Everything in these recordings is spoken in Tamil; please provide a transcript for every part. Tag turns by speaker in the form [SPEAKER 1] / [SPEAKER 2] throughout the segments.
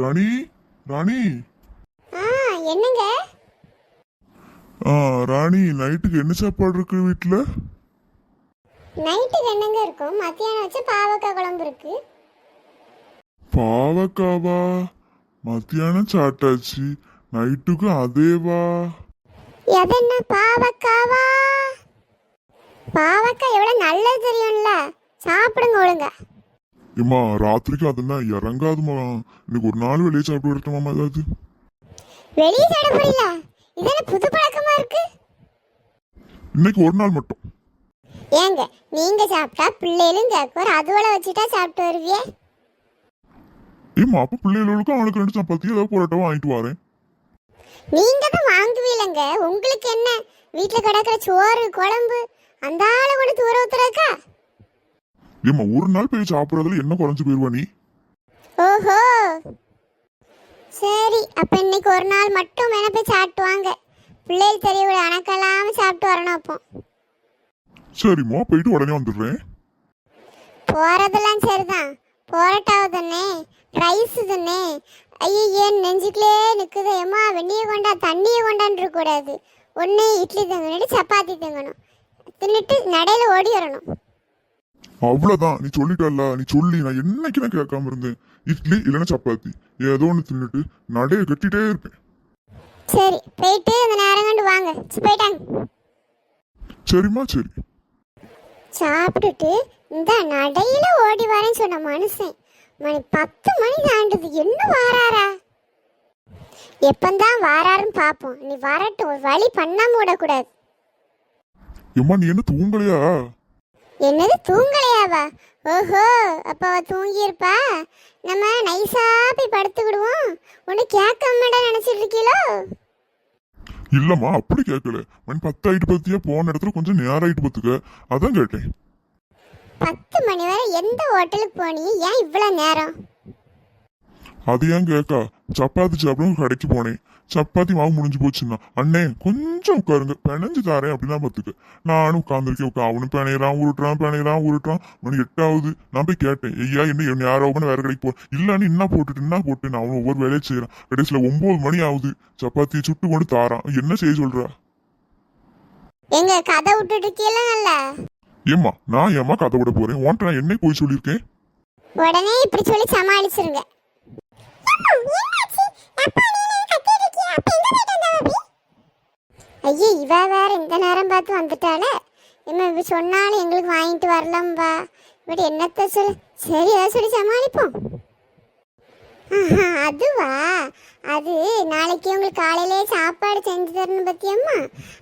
[SPEAKER 1] ராணி ராணி.
[SPEAKER 2] ஆ என்னங்க?
[SPEAKER 1] ஆ ராணி நைட்டுக்கு என்ன சாப்பாடு இருக்கு வீட்டில்
[SPEAKER 2] நைட்டுக்கு என்னங்க இருக்கும்? மத்தியானம் வச்ச பாவக்காய் குழம்பு இருக்கு.
[SPEAKER 1] பாவக்காவா? மத்தியானம் சாப்பிட்டாச்சு. நைட்டுக்கு அதேவா?
[SPEAKER 2] எதென்ன பாவக்காவா? பாவக்காய் எவ்வளவு நல்லது தெரியும்ல? சாப்பிடுங்க ஒழுங்க.
[SPEAKER 1] ஏம்மா ராத்திரிக்கு அதுனா இறங்காதுமா இன்னைக்கு ஒரு நாள் வெளியே சாப்பிட்டு வரட்டுமாமா ஏதாவது?
[SPEAKER 2] வெளியே சாப்பிட போறீல இதென்ன புது பழக்கமா இருக்கு?
[SPEAKER 1] இன்னைக்கு ஒரு நாள் மட்டும்.
[SPEAKER 2] ஏங்க நீங்க சாப்பிட்டா பிள்ளைகளும் கேட்கும் அதுவளை வச்சுட்டா சாப்பிட்டு வருவியே?
[SPEAKER 1] ஏம்மா அப்ப பிள்ளைகளுக்கும் அவனுக்கு ரெண்டு சப்பாத்தி ஏதாவது போராட்டம் வாங்கிட்டு வரேன்.
[SPEAKER 2] நீங்க தான் வாங்குவீலங்க. உங்களுக்கு என்ன? வீட்டுல கிடக்குற சோறு குழம்பு அந்த ஆளை கொண்டு தூர ஊத்துறக்கா
[SPEAKER 1] ஏம்மா ஒரு நாள் போய் சாப்பிட்றதுல என்ன குறைஞ்சு போயிருவா நீ?
[SPEAKER 2] ஓஹோ. சரி அப்ப இன்னைக்கு ஒரு நாள் மட்டும் வேணா போய் சாப்பிட்டு வாங்க. பிள்ளைகள் தெரியவில்லை அணக்கெல்லாம சாப்பிட்டு வரணும் அப்போ.
[SPEAKER 1] சரிம்மா போயிட்டு உடனே வந்துடுறேன்.
[SPEAKER 2] போறதெல்லாம் சரிதான். போராட்டாவது தானே ரைஸ் தானே. ஐயோ ஏன் நெஞ்சுக்குள்ளே நிக்குது. ஏமா வெந்நியை கொண்டா தண்ணியை கொண்டான்னு இருக்கக்கூடாது ஒன்று இட்லி தங்கணும் சப்பாத்தி தங்கணும். தின்னுட்டு நடையில ஓடி வரணும்.
[SPEAKER 1] அவ்வளவுதான். நீ சொல்லிட்டல்ல. நீ சொல்லி நான் என்னைக்கு நான் கேட்காம இருந்தேன். இட்லி இல்லைன்னா சப்பாத்தி. ஏதோ ஒன்று தின்னுட்டு நடைய கட்டிட்டே இருப்பேன்.
[SPEAKER 2] சரி போயிட்டு அந்த நேரம் கண்டு வாங்க. போயிட்டாங்க.
[SPEAKER 1] சரிம்மா சரி.
[SPEAKER 2] சாப்பிட்டுட்டு இந்த நடையில ஓடி வரேன்னு சொன்ன மனுஷன். மணி பத்து மணி தாண்டுது. என்ன வாராரா? எப்பந்தான் வாராருன்னு பார்ப்போம் நீ வரட்டும் ஒரு வழி பண்ணாம விடக்கூடாது.
[SPEAKER 1] ஏம்மா நீ என்ன தூங்கலையா?
[SPEAKER 2] என்னது தூங்கலையாவா? ஓஹோ அப்ப தூங்கியிருப்பா? நம்ம நைஸா போய் படுத்துக்கிடுவோம். ஒன்று கேட்காமடா நினைச்சிட்டு இருக்கீங்களோ
[SPEAKER 1] இல்லம்மா அப்படி கேட்கல. மணி பத்து ஆயிட்டு பத்தியா? போன இடத்துல கொஞ்சம் நேரம் ஆயிட்டு பத்துக்க. அதான் கேட்டேன்.
[SPEAKER 2] பத்து மணி வரை எந்த ஹோட்டலுக்கு போனீங்க? ஏன் இவ்வளோ நேரம்?
[SPEAKER 1] அது ஏன் கேக்கா? சப்பாத்தி சாப்பிட கடைக்கு போனேன். சப்பாத்தி மாவு முடிஞ்சு போச்சுன்னா அண்ணே கொஞ்சம் உட்காருங்க. பிணைஞ்சு தாரேன் அப்படின்னா பார்த்துக்க. நானும் உட்காந்துருக்கேன் உட்கா அவனும் பிணையிறான் உருட்டுறான் பிணையிறான் உருட்டுறான். மணி எட்டாவது. நான் போய் கேட்டேன் ஐயா என்ன என்ன யாரோ பண்ண வேற கடைக்கு போ இல்லன்னு என்ன போட்டுட்டு என்ன போட்டு நான் அவன் ஒவ்வொரு வேலையை செய்யறான். கடைசியில் ஒன்பது மணி ஆகுது. சப்பாத்தியை சுட்டு கொண்டு தாரான். என்ன செய்ய சொல்றா?
[SPEAKER 2] எங்க கதை விட்டுட்டு நல்லா?
[SPEAKER 1] ஏம்மா நான் ஏம்மா கதை விட போறேன்? உன்ட்ட நான் என்ன போய் சொல்லியிருக்கேன்?
[SPEAKER 2] உடனே இப்படி சொல்லி சமாளிச்சிருங்க. ஐயோ இவ வேற இந்த நேரம் பார்த்து வந்துட்டாளே. என்ன இப்படி சொன்னாலும் எங்களுக்கு வாங்கிட்டு வரலாம்பா இப்படி என்னத்த சொல்லு சரி ஏதாவது சொல்லி சமாளிப்போம். அதுவா? அது நாளைக்கு உங்களுக்கு காலையிலே சாப்பாடு செஞ்சு தரணும் பத்தியம்மா.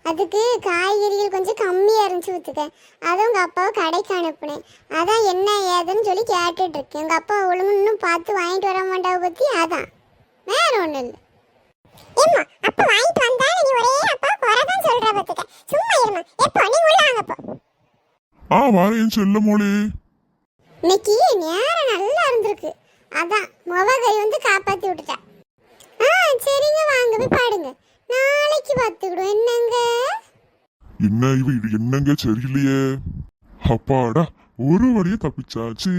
[SPEAKER 2] அதுக்கு காய்கறிகள் கொஞ்சம் கம்மியாக இருந்துச்சு ஊற்றுக்க அதை உங்கள் அப்பாவை கடைக்கு அனுப்புனேன். அதான் என்ன ஏதுன்னு சொல்லி கேட்டுட்டு இருக்கேன். உங்கள் அப்பா ஒழுங்கு இன்னும் பார்த்து வாங்கிட்டு வர மாட்டாவை பற்றி அதான். வேற ஒன்றும் இல்லை. ஏம்மா அப்பா வாங்கிட்டு வந்தா நீ ஒரே அப்பா குறைதான் சொல்ற பத்துக்க. சும்மா இருமா எப்போ? நீ உள்ள வாங்கப்போ
[SPEAKER 1] ஆ வாரேன் செல்ல மோளே.
[SPEAKER 2] இன்னைக்கு நேரம் நல்லா இருந்திருக்கு. அதான் முக கை வந்து காப்பாத்தி விட்டுட்டா ஆ சரிங்க வாங்க போய் பாடுங்க. நாளைக்கு பார்த்துக்கிடுவோம். என்னங்க?
[SPEAKER 1] என்ன இவ இது என்னங்க? சரியில்லையே. அப்பாடா ஒரு வழியை தப்பிச்சாச்சு.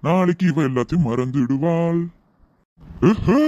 [SPEAKER 1] நாளைக்கு இவ எல்லாத்தையும் மறந்துடுவாள். எஹே!